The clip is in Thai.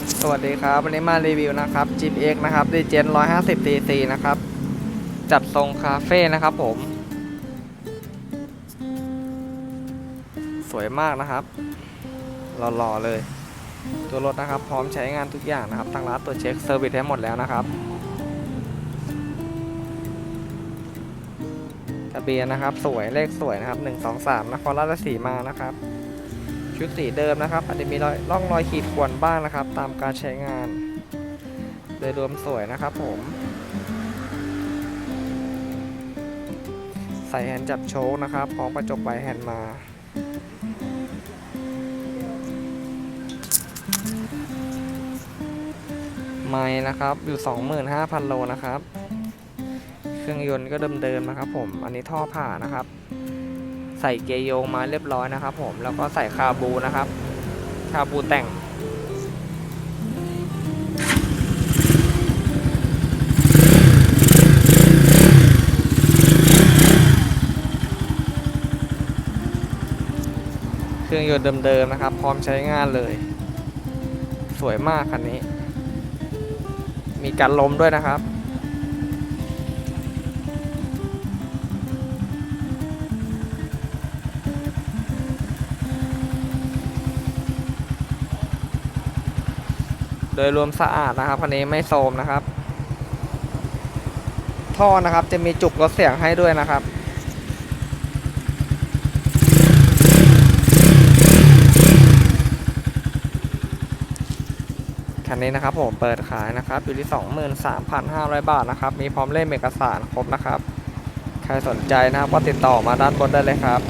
สวัสดีครับ วันนี้มารีวิวนะครับ Jeep X นะครับ d g e n 150 cc นะครับ จัดทรงคาเฟ่นะครับผม สวยมากนะครับหล่อๆเลย ตัวรถนะครับ พร้อมใช้งานทุกอย่างนะครับทางร้านตรวจเช็คเซอร์วิสให้หมดแล้วนะครับทะเบียนนะครับ สวยเลขสวยนะครับ 123นครราชสีมานะครับ ชุดสีเดิมนะครับ อาจจะมีรอยร่องรอยขีดข่วนบ้างนะครับ ตามการใช้งาน โดยรวมสวยนะครับผมใส่แฮนด์จับโชคนะครับพร้อมกระจกไวแฮนด์มา ไม้นะครับอยู่ 25,000 โลนะครับ เครื่องยนต์ก็เดิมๆนะครับผม อันนี้ท่อผ่านะครับ ใส่เกย์โยงมาเรียบร้อยนะครับ ผมแล้วก็ใส่คาบูนะครับ คาบูแต่งเครื่องยนต์เดิมๆนะครับ พร้อมใช้งานเลย สวยมากคันนี้ มีการลมด้วยนะครับ โดยรวมสะอาดนะครับคันนี้ไม่โทรมนะครับ ท่อนะครับจะมีจุกลดเสียงให้ด้วยนะครับคันนี้นะครับผมเปิดขายนะครับอยู่ที่ 23,500 บาทนะครับ มีพร้อมเล่มเอกสารครบนะครับ ใครสนใจนะครับก็ติดต่อมาด้านบนได้เลยครับ